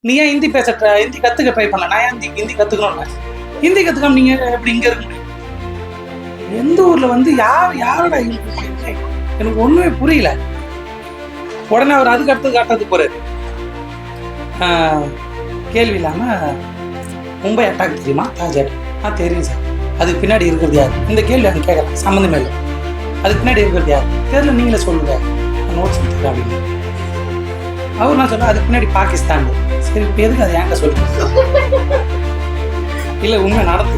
நீ ஏன் ஹிந்தி பேச ஹிந்தி கத்துக்க ட்ரை பண்ணல. நான் ஏன் ஹிந்தி ஹிந்தி கத்துக்கணும்ல? ஹிந்தி கத்துக்காம நீங்க எப்படி இங்க இருக்க முடியும்? எந்த ஊர்ல வந்து யார் யாரோட எனக்கு ஒண்ணுமே புரியல. உடனே அவர் அதுக்கு அடுத்து காட்டுறதுக்கு போறாரு. ஆஹ், கேள்வி இல்லாம மும்பை அட்டாக் தெரியுமா? தாஜா ஆ தெரியும் சார். அதுக்கு பின்னாடி இருக்கிறது யார்? இந்த கேள்வி அவங்க கேட்கலாம். சம்மந்தமே இல்லை. அதுக்கு பின்னாடி இருக்கிறது யார்? தெரியல நீங்களே சொல்லுங்க. நோட்ஸ் எடுத்துக்கிறேன் அப்படின்னு. அவர் நான் சொன்னேன் அதுக்கு பின்னாடி பாகிஸ்தான். சரி இப்போ எதுக்கு அதை ஏன்ட்ட சொல்லுங்க இல்லை உண்மை நடந்து.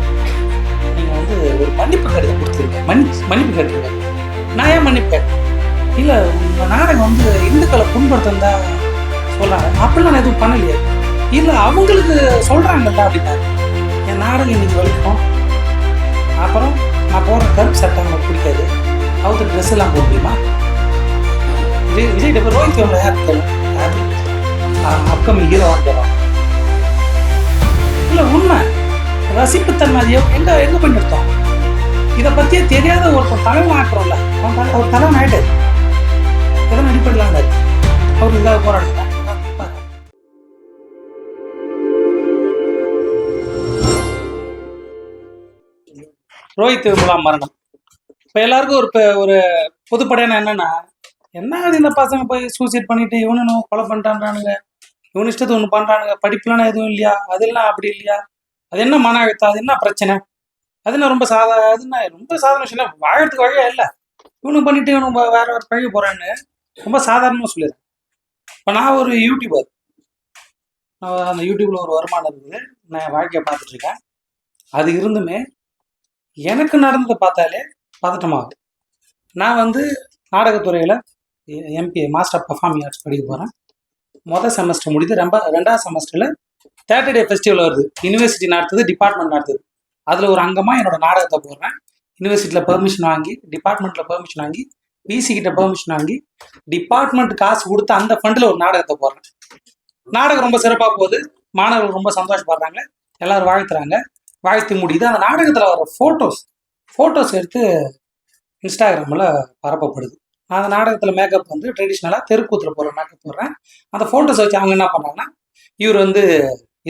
நீங்கள் வந்து ஒரு மன்னிப்பு கடிதம் கொடுத்துருங்க. மன்னி மன்னிப்பு கேட்டுருங்க நான் ஏன் மன்னிப்பு கேட்டேன் இல்லை உங்கள் நாடகம் வந்து இந்துக்களை புண்படுத்தந்தா சொல்கிறாங்க அப்படிலாம் நான் எதுவும் பண்ணலையே. இல்லை அவங்களுக்கு சொல்கிறாங்கல்ல அப்படின்னா என் நாடகம் இன்னைக்கு வலிக்கும் அப்புறம் நான் போகிற கருப்பு சட்டை அவங்களுக்கு பிடிக்காது. அவங்க ட்ரெஸ் எல்லாம் போட முடியுமா? விஜய் விஜய் இப்போ ரோஹித் யார் தெரியும் அப்கமிங் ஹீரோ வந்துடும் இல்லை உண்மை. ரசிப்புத்தன்மை அது எங்கே எங்க எங்க போய் நிறுத்தம்? இதை பற்றியே தெரியாத ஒருத்தன் தலைவன் ஆக்குறோம்ல அவன் தலை- அவர் தலைவன் ஆயிட்டு எதனா அடிப்படலாம் அவர் இல்லாத போராட்டம் ரோஹித் முலாம் மரணம். இப்போ எல்லாருக்கும் ஒரு ஒரு பொதுப்படையான என்னன்னா என்ன ஆகுது இந்த பசங்க போய் சூசைட் பண்ணிட்டு இவனு கொலை பண்ணிட்டான்றானுங்க? இவன் இஷ்டத்துக்கு ஒன்று பண்ணுறானுங்க படிப்புலாம் எதுவும் இல்லையா? அதெல்லாம் அப்படி இல்லையா? அது என்ன மன அழுத்தம் அது என்ன பிரச்சனை? அது என்ன ரொம்ப சாதா அதுனா ரொம்ப சாதாரண விஷயம் இல்லை. வாழறதுக்கு வழியே இல்லை. இவனும் பண்ணிட்டு இவனு வேற வேற பழகி போகிறான்னு ரொம்ப சாதாரணமாக சொல்லிடுறேன். இப்போ நான் ஒரு யூடியூபர் நான் அந்த யூடியூப்ல ஒரு வருமானம் இருக்குது. நான் வாழ்க்கையை பார்த்துட்ருக்கேன். அது இருந்துமே எனக்கு நடந்ததை பார்த்தாலே பதட்டமாகுது. நான் வந்து நாடகத்துறையில் எம்பி மாஸ்டர் பர்ஃபார்மிங் ஆர்ட்ஸ் படிக்க போகிறேன் மொதல் செமஸ்டர் முடிது ரொம்ப ரெண்டாவது செமஸ்டரில் தேர்ட்டி டே ஃபெஸ்டிவல் வருது. யூனிவர்சிட்டி நடத்துது டிபார்ட்மெண்ட் நடத்துது. அதில் ஒரு அங்கமாக என்னோட நாடகத்தை போடுறேன். யூனிவர்சிட்டியில் பெர்மிஷன் வாங்கி டிபார்ட்மெண்ட்டில் பெர்மிஷன் வாங்கி பிசி கிட்ட பெர்மிஷன் வாங்கி டிபார்ட்மெண்ட் காசு கொடுத்து அந்த ஃபண்டில் ஒரு நாடகத்தை போடுறேன். நாடகம் ரொம்ப சிறப்பாக போகுது. மாணவர்கள் ரொம்ப சந்தோஷப்படுறாங்க. எல்லாரும் வாழ்த்துறாங்க வாழ்த்து முடியுது. அந்த நாடகத்தில் வர ஃபோட்டோஸ் ஃபோட்டோஸ் எடுத்து இன்ஸ்டாகிராமில் பரப்பப்படுது. அந்த நாடகத்தில் மேக்கப் வந்து ட்ரெடிஷ்னலாக தெருக்கூத்தில் போடுற மேக்கப் போடுறேன். அந்த ஃபோட்டோஸ் வச்சு அவங்க என்ன பண்ணாங்கன்னா இவர் வந்து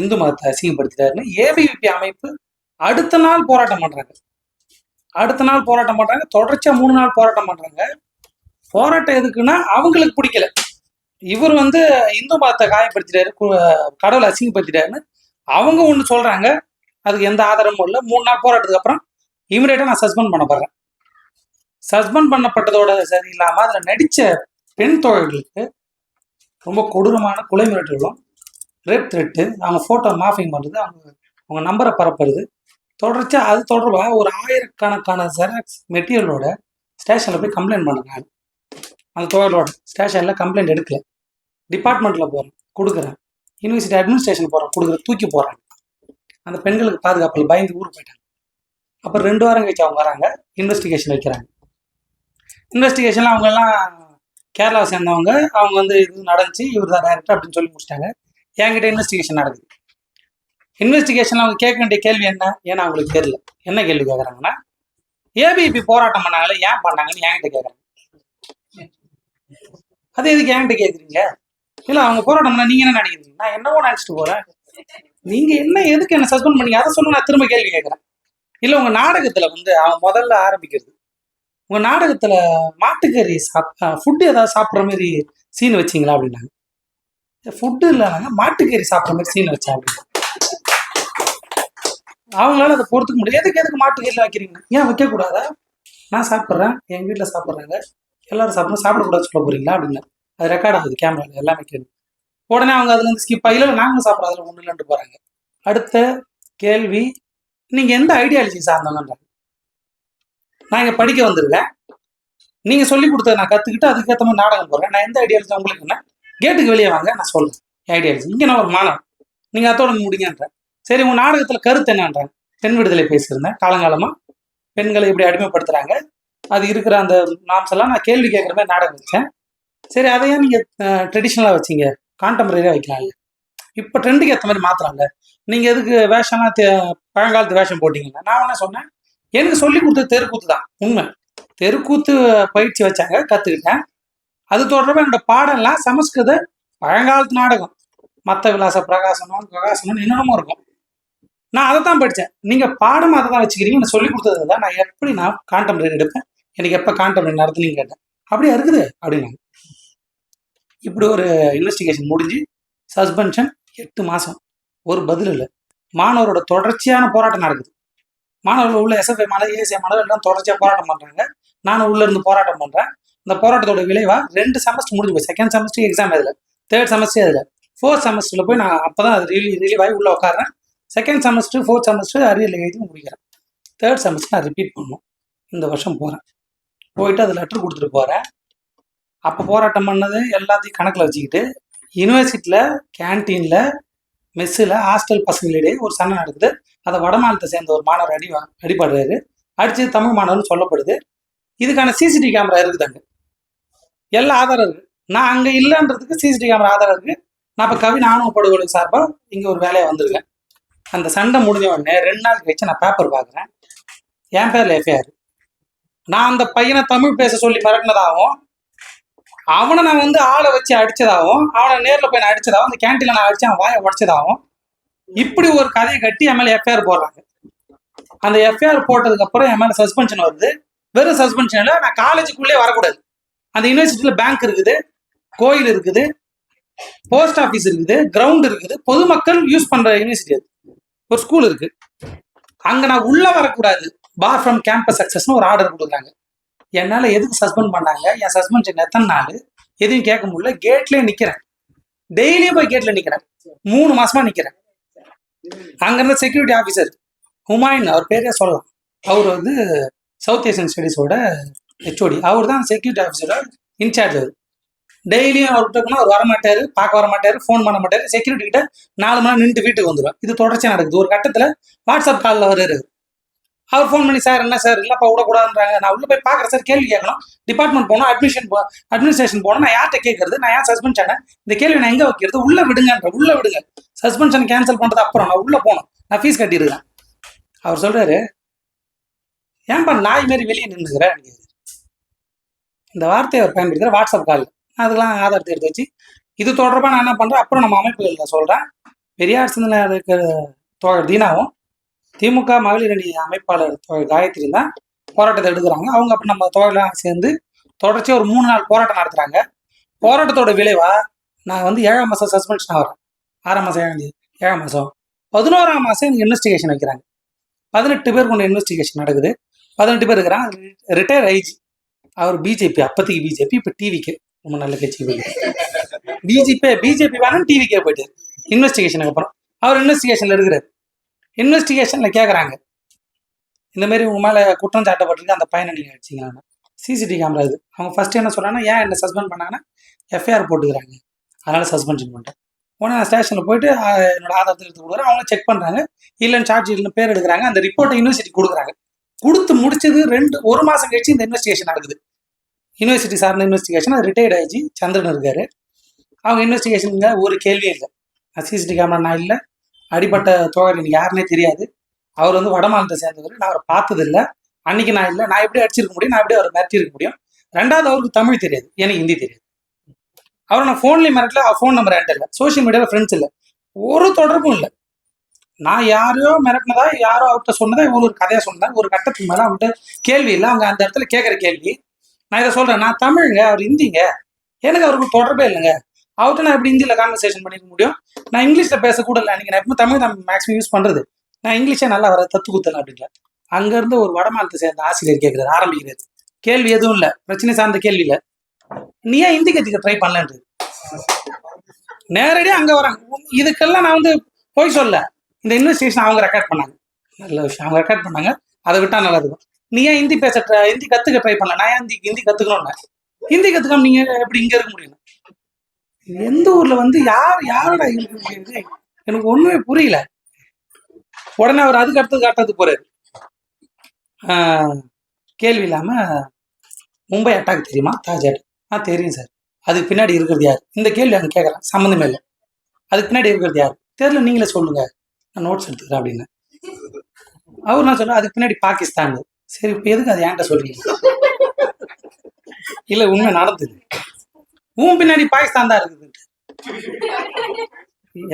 இந்து மதத்தை அசிங்கப்படுத்திட்டாருன்னு ஏபிவிபி அமைப்பு அடுத்த நாள் போராட்டம் பண்ணுறாங்க அடுத்த நாள் போராட்டம் பண்ணுறாங்க தொடர்ச்சியாக மூணு நாள் போராட்டம் பண்ணுறாங்க போராட்டம் எதுக்குன்னா அவங்களுக்கு பிடிக்கல. இவர் வந்து இந்து மதத்தை காயப்படுத்திட்டாரு கடவுளை அசிங்கப்படுத்திட்டாருன்னு அவங்க ஒன்று சொல்கிறாங்க அதுக்கு எந்த ஆதாரமும் இல்லை. மூணு நாள் போராட்டத்துக்கு அப்புறம் இமீடியட்டாக நான் சஸ்பெண்ட் பண்ண போகிறேன் சஸ்பெண்ட் பண்ணப்பட்டதோட சரி இல்லாமல் அதில் நடித்த பெண் தோழர்களுக்கு ரொம்ப கொடூரமான கொலை மிரட்டல்களும் ரேப் த்ரெட்டு அவங்க ஃபோட்டோ மாஃபிங் பண்ணுறது அவங்க அவங்க நம்பரை பரப்புறது. தொடர்ச்சியாக அது தொடர்பாக ஒரு ஆயிரக்கணக்கான ஜெராக்ஸ் மெட்டீரியலோட ஸ்டேஷனில் போய் கம்ப்ளைண்ட் பண்ணுறேன் நான் அந்த தோழரோட ஸ்டேஷனில் கம்ப்ளைண்ட் எடுக்கல. டிபார்ட்மெண்ட்டில் போகிறேன் கொடுக்குறேன். யூனிவர்சிட்டி அட்மினிஸ்ட்ரேஷன் போகிறேன் கொடுக்குற தூக்கி போகிறாங்க அந்த பெண்களுக்கு பாதுகாப்பில் பயந்து ஊருக்கு போயிட்டாங்க. அப்புறம் ரெண்டு வாரம் கழிச்சு அவங்க வராங்க இன்வெஸ்டிகேஷன் வைக்கிறாங்க. இன்வெஸ்டிகேஷனில் அவங்க எல்லாம் கேரளாவை சேர்ந்தவங்க. அவங்க வந்து இது நடந்துச்சு இவர் தான் டேரக்டர் அப்படின்னு சொல்லி முடிச்சிட்டாங்க. என்கிட்ட இன்வெஸ்டிகேஷன் நடக்குது. இன்வெஸ்டிகேஷன் அவங்க கேட்க வேண்டிய கேள்வி என்ன? ஏன்னா அவங்களுக்கு தெரியல. என்ன கேள்வி கேட்குறாங்கன்னா ஏபிபி போராட்டம் பண்ணாங்களே ஏன் பண்ணாங்கன்னு என்கிட்ட கேட்குறாங்க அது எதுக்கு என்கிட்ட கேட்குறீங்க இல்லை அவங்க போராட்டம் பண்ணா நீங்க என்ன நினைக்கிறீங்க? நான் என்னவோ நினச்சிட்டு போறேன். நீங்க என்ன எதுக்கு என்ன சஸ்பெண்ட் பண்ணீங்க? அதை சொல்லுங்க நான் திரும்ப கேள்வி கேட்குறேன் இல்லை உங்க நாடகத்துல வந்து அவன் முதல்ல ஆரம்பிக்கிறது உங்க நாடகத்துல மாட்டுக்கறி சாப் ஃபுட்டு ஏதாவது சாப்பிட்ற மாதிரி சீன் வச்சீங்களா அப்படின்னாங்க. ஃபுட்டு இல்லைனாங்க மாட்டுக்கறி சாப்பிட்ற மாதிரி சீன் வச்சேன் அப்படின்னா அவங்களால அதை பொறுத்துக்க முடியாது. எதுக்கு எதுக்கு மாட்டுக்கறியில் வைக்கிறீங்க? ஏன் வைக்கக்கூடாதா? நான் சாப்பிட்றேன் எங்கள் வீட்டில் சாப்பிட்றாங்க. எல்லாரும் சாப்பிடணும். சாப்பிடக்கூடாது சொல்ல போறீங்களா அப்படின்னு. அது ரெக்கார்ட் ஆகுது கேமராவில் எல்லாமே கேள்வி உடனே அவங்க அதுலேருந்து ஸ்கிப் ஆகி இல்லை நாங்களும் சாப்பிட்றதுல ஒன்று இல்லைன்ட்டு போகிறாங்க அடுத்த கேள்வி நீங்கள் எந்த ஐடியாலஜி சார்ந்தவங்கன்றாங்க? நான் இங்கே படிக்க வந்திருக்கேன். நீங்கள் சொல்லி கொடுத்தத நான் கற்றுக்கிட்டு அதுக்கேற்ற மாதிரி நாடகம் போடுறேன். நான் எந்த ஐடியாலஜி உங்களுக்கு என்ன கேட்டுக்கு வெளியே வாங்க நான் சொல்கிறேன் ஐடியாலஜி இங்கே நான் ஒரு மாணவன். நீங்கள் அதோட முடிங்கன்றேன் சரி உங்கள் நாடகத்தில் கருத்து என்னன்றேன்? பெண் விடுதலை பேசியிருந்தேன். காலங்காலமாக பெண்களை இப்படி அடிமைப்படுத்துகிறாங்க அது இருக்கிற அந்த நாம்ஸ் எல்லாம் நான் கேள்வி கேட்குற மாதிரி நாடகம் வச்சேன். சரி அதையே நீங்கள் ட்ரெடிஷ்னலாக வச்சீங்க. கான்டெம்பரரியாக வைக்கலாம்ல. இப்போ ட்ரெண்டுக்கு ஏற்ற மாதிரி மாற்றுறாங்க நீங்கள் எதுக்கு வேஷம்லாம் தே- பழங்காலத்து வேஷம் போட்டிங்கன்னா நான் என்ன சொன்னேன்? எனக்கு சொல்லி கொடுத்தது தெருக்கூத்து தான் உண்மை. தெருக்கூத்து பயிற்சி வச்சாங்க கற்றுக்கிட்டேன் அது தொடர்பாக என்னோட பாடம்லாம் சமஸ்கிருத பழங்காலத்து நாடகம். மத்த விலாச பிரகாசனம் பிரகாசனம் இன்னமும் இருக்கும். நான் அதை தான் படித்தேன் நீங்கள் பாடம் அதை தான் வச்சுக்கிறீங்க. நான் சொல்லி கொடுத்தது தான். நான் எப்படி நான் கான்டெம்ப்ரரி எடுப்பேன்? எனக்கு எப்போ கான்டெம்ப்ரரி நடத்துனீங்க கேட்டேன். அப்படியா இருக்குது? அப்படின்னாங்க. இப்படி ஒரு இன்வெஸ்டிகேஷன் முடிஞ்சு சஸ்பென்ஷன் எட்டு மாதம் ஒரு பதில் இல்லை. மாணவரோட தொடர்ச்சியான போராட்டம் நடக்குது. மாணவர்கள் உள்ள எஸ்எஃப்ஐ மாணவர் ஏசிஐ மாணவர் எல்லாம் தொடர்ச்சியாக போராட்டம் பண்ணுறாங்க நானும் உள்ள இருந்து போராட்டம் பண்ணுறேன் இந்த போராட்டத்தோட விளைவா ரெண்டு செமஸ்டர் முடிஞ்சு போய் செகண்ட் செமஸ்டர் எக்ஸாம் அதில் தேர்ட் செமஸ்டர் அதில் ஃபோர்த் செமஸ்டரில் போய் நான் அப்போ தான் அது ரிலீவ் ஆகி உள்ளே உட்காறேன் செகண்ட் செமஸ்டர் ஃபோர்த் செமஸ்டர் அரியல் எழுதி முடிக்கிறேன். தேர்ட் செமஸ்டர் நான் ரிப்பீட் பண்ணணும் இந்த வருஷம் போகிறேன் போயிட்டு அது லெட்டர் கொடுத்துட்டு போகிறேன் அப்போ போராட்டம் பண்ணது எல்லாத்தையும் கணக்கில் வச்சுக்கிட்டு யூனிவர்சிட்டியில் கேன்டீனில் மெஸ்ஸில் ஹாஸ்டல் பசங்களிடையே ஒரு சண்டை நடக்குது. அதை வடமாநிலத்தை சேர்ந்த ஒரு மாணவர் அடி அடிபடுறாரு. அடிச்சது தமிழ் மாணவர்னு சொல்லப்படுது. இதுக்கான சிசிடிவி கேமரா இருக்குது அங்கே எல்லா ஆதாரம் இருக்குது நான் அங்கே இல்லைன்றதுக்கு சிசிடிவி கேமரா ஆதாரம் இருக்குது நான் இப்போ கவி ஆணவ படுகொலை சார்பாக இங்கே ஒரு வேலையை வந்திருக்கேன். அந்த சண்டை முடிஞ்ச உடனே ரெண்டு நாள் கழிச்சு நான் பேப்பர் பார்க்குறேன். என் பேரில் எஃப்ஐஆர் நான் அந்த பையனை தமிழ் பேச சொல்லி மிரட்டினதாகவும் அவனை நான் வந்து ஆளை வச்சு அடிச்சதாகவும் அவனை நேரில் போய் நான் அடிச்சதாகவும் அந்த கேன்டீன்ல நான் அடிச்சு அவன் வாயை உடச்சதாகவும் இப்படி ஒரு கதையை கட்டி என் மேலே எஃப்ஐஆர் போடுறாங்க. அந்த எஃப்ஐஆர் போட்டதுக்கு அப்புறம் என் மேலே சஸ்பென்ஷன் வருது. வெறும் சஸ்பென்ஷன் இல்லை நான் காலேஜுக்குள்ளே வரக்கூடாது. அந்த யூனிவர்சிட்டியில் பேங்க் இருக்குது கோயில் இருக்குது போஸ்ட் ஆஃபீஸ் இருக்குது கிரவுண்ட் இருக்குது பொதுமக்கள் யூஸ் பண்ற யூனிவர்சிட்டி அது. ஒரு ஸ்கூல் இருக்கு. அங்க நான் உள்ள வரக்கூடாது. பார் ஃப்ரம் கேம்பஸ் சக்சஸ்னு ஒரு ஆர்டர் கொடுக்குறாங்க. என்னால் எதுக்கு சஸ்பெண்ட் பண்ணாங்க? என் சஸ்பென்ஷன் எத்தனை நாள்? எதையும் கேட்க முடியல. கேட்லேயே நிற்கிறேன் டெய்லியும் போய் கேட்டில் நிற்கிறேன் மூணு மாசமா நிற்கிறேன் அங்கேருந்து செக்யூரிட்டி ஆஃபீஸர் ஹுமாயூன் அவர் பேரே சொல்லலாம். அவர் வந்து சவுத் ஏசியன் ஸ்டடீஸோட ஹெச்ஓடி அவர் தான் செக்யூரிட்டி ஆஃபீஸரோட இன்சார்ஜ் அவர். டெய்லியும் அவர்கிட்ட போனால் அவர் வரமாட்டார் பார்க்க வரமாட்டார் ஃபோன் பண்ண மாட்டார். செக்யூரிட்டி கிட்ட நாலு மணி நேரம் நின்று வீட்டுக்கு வந்துடும் இது தொடர்ச்சியாக நடக்குது. ஒரு கட்டத்தில் வாட்ஸ்அப் காலில் வர்றாரு அவர் ஃபோன் பண்ணி சார் என்ன சார்? இல்லைப்பா விடக்கூடாதுன்றாங்க. நான் உள்ள போய் பார்க்குறேன் சார் கேள்வி கேட்கணும். டிபார்ட்மெண்ட் போனோம் அட்மிஷன் போ அட்மினிஸ்ட்ரேஷன் போனோம் நான் யார்கிட்ட கேட்கறது நான் ஏன் சஸ்பெண்ட் ஆனேன் இந்த கேள்வி நான் எங்கே வைக்கிறது? உள்ள விடுங்கன்ற உள்ளே விடுங்க. சஸ்பென்ஷன் கேன்சல் பண்ணுறது அப்புறம் நான் உள்ளே போகணும். நான் ஃபீஸ் கட்டியிருக்கேன் அவர் சொல்கிறாரு ஏன்பா நாய் மாரி வெளியே நின்றுக்கிறேன் இந்த வார்த்தையை அவர் பயன்படுத்துகிற வாட்ஸ்அப் கால் அதுக்கெல்லாம் ஆதாரத்தை எடுத்து வச்சு இது தொடர்பாக நான் என்ன பண்ணுறேன் அப்புறம் நம்ம அமைப்புகளில் சொல்கிறேன் பெரியார் சிந்தனை இருக்கிற தோழர் தீனாவும் திமுக மகளிர் அணி அமைப்பாளர் காயத்ரி தான் போராட்டத்தை எடுக்கிறாங்க. அவங்க அப்போ நம்ம தோழலாம் சேர்ந்து தொடர்ச்சியாக ஒரு மூணு நாள் போராட்டம் நடத்துகிறாங்க போராட்டத்தோட விளைவா நான் வந்து ஏழாம் மாதம் சஸ்பென்ஷன் ஆகிறேன் ஆறாம் மாதம் ஏழாம் தேதி ஏழாம் மாதம் பதினோராம் மாதம் எனக்கு இன்வெஸ்டிகேஷன் வைக்கிறாங்க. பதினெட்டு பேர் கொண்ட இன்வெஸ்டிகேஷன் நடக்குது. பதினெட்டு பேர் இருக்கிறான் ரிட்டையர் ஐஜி அவர் பிஜேபி அப்போதைக்கு பிஜேபி இப்போ டிவிக்கு ரொம்ப நல்ல கட்சி பிஜேபி பிஜேபி வேணும் டிவிக்கே போயிட்டு இன்வெஸ்டிகேஷனுக்கு அப்புறம். அவர் இன்வெஸ்டிகேஷன்ல இருக்கிறார். இன்வெஸ்டிகேஷனில் கேட்குறாங்க இந்த மாதிரி உங்க மேலே குற்றம் சாட்டப்பட்டிருக்கு அந்த பையனை நீங்கள் அடிச்சிங்களான்னு சிசிடிவி கேமரா இது. அவங்க ஃபஸ்ட்டு என்ன சொல்றாங்கன்னா ஏன் என்ன சஸ்பெண்ட் பண்ணாங்கன்னா எஃப்ஐஆர் போட்டுக்கிறாங்க. அதனால் சஸ்பென்ஷன் பண்ணிட்டேன். உடனே நான் ஸ்டேஷனில் போயிட்டு என்னோட ஆதாரத்தில் எடுத்து கொடுக்குறேன். அவங்க செக் பண்ணுறாங்க இல்லைன்னு சார்ஜ் இல்லைன்னு பேர் எடுக்கிறாங்க. அந்த ரிப்போர்ட்டை யூனிவர்சிட்டி கொடுக்குறாங்க. கொடுத்து முடிச்சது ரெண்டு ஒரு மாதம் கழிச்சு இந்த இன்வெஸ்டிகேஷன் நடக்குது. யூனிவர்சிட்டி சார்ந்த இன்வெஸ்டிகேஷன் அது ரிட்டையர்ட் ஆயிடுச்சு. சந்திரன் இருக்காரு. அவங்க இன்வெஸ்டிகேஷனுங்க ஒரு கேள்வியும் இல்லை. சிசிடி கேமரா நான் இல்லை. அடிப்பட்ட தோழர் எனக்கு யாருன்னே தெரியாது. அவர் வந்து வடமாநிலத்தை சேர்ந்தவர். நான் அவரை பார்த்தது இல்லை அன்னைக்கு நான் இல்லை. நான் எப்படி அடிச்சிருக்க முடியும்? நான் எப்படி அவரை மிரட்டியிருக்க முடியும்? ரெண்டாவது அவருக்கு தமிழ் தெரியாது. எனக்கு ஹிந்தி தெரியாது. அவரை நான் ஃபோன்லேயும் மிரட்டல. ஃபோன் நம்பர் என்கிட்ட இல்லை. சோஷியல் மீடியாவில் ஃப்ரெண்ட்ஸ் இல்லை. ஒரு தொடர்பும் இல்லை. நான் யாரையோ மிரட்டினதா யாரோ அவர்கிட்ட சொன்னதா இவங்க ஒரு கதையாக சொன்னதா ஒரு கட்டத்துக்கு மேலே அவன்கிட்ட கேள்வி இல்லை. அவங்க அந்த இடத்துல கேட்குற கேள்வி. நான் இதை சொல்கிறேன் நான் தமிழுங்க அவர் ஹிந்திங்க. எனக்கு அவருக்கு தொடர்பே இல்லைங்க. அவர்கிட்ட நான் எப்படி ஹிந்தியில் கான்வர்சேஷன் பண்ணிக்க முடியும்? நான் இங்கிலீஷில் பேசக்கூட இல்லை நீங்கள் நான் எப்போ தமிழ் தான் மேக்ஸிமம் யூஸ் பண்ணுறது நான் இங்கிலீஷே நல்லா வர தத்து குத்தல அப்படின்ற அங்கேருந்து ஒரு வடமாநிலத்தை சேர்ந்த ஆசிரியர் கேட்குறாரு ஆரம்பிக்கிறாரு. கேள்வி எதுவும் இல்லை. பிரச்சனை சார்ந்த கேள்வி இல்லை. நீ ஏன் ஹிந்தி கற்றுக்க ட்ரை பண்ணலன்றது நேரடியாக அங்கே வராங்க. இதுக்கெல்லாம் நான் வந்து போய் சொல்ல. இந்த இன்வெஸ்டிகேஷன் அவங்க ரெக்கார்ட் பண்ணாங்க. நல்ல விஷயம். அவங்க ரெக்கார்ட் பண்ணாங்க. அதை விட்டா நல்லா இருக்கும் நீ ஏன் ஹிந்தி பேச ஹிந்தி கத்துக்க ட்ரை பண்ணல? நான் ஏன் ஹிந்தி ஹிந்தி கற்றுக்கணும்ல ஹிந்தி கற்றுக்காம நீங்க எப்படி இங்க இருக்க முடியும்? எந்த ஊர்ல வந்து யார் யாரோட இருக்க எனக்கு ஒண்ணுமே புரியல. உடனே அவர் அதுக்கு அடுத்தது காட்டுறது போறாரு. ஆஹ், கேள்வி இல்லாம மும்பை அட்டாக் தெரியுமா? தாஜ் அட்டாக் ஆ தெரியும் சார் அதுக்கு பின்னாடி இருக்கிறது யார்? இந்த கேள்வி அங்கே கேட்கலாம். சம்மந்தமே இல்லை. அதுக்கு பின்னாடி இருக்கிறது யார்? தெரியல நீங்களே சொல்லுங்க. நான் நோட்ஸ் எடுத்துக்கிறேன் அப்படின்னு. அவர் நான் சொல்ல அதுக்கு பின்னாடி பாகிஸ்தான் சரி இப்போ எதுக்கு அது ஏன்ட்ட சொல்றீங்க? இல்ல உண்மை நடந்தது. உன் பின்னாடி பாகிஸ்தான் தான் இருக்குது.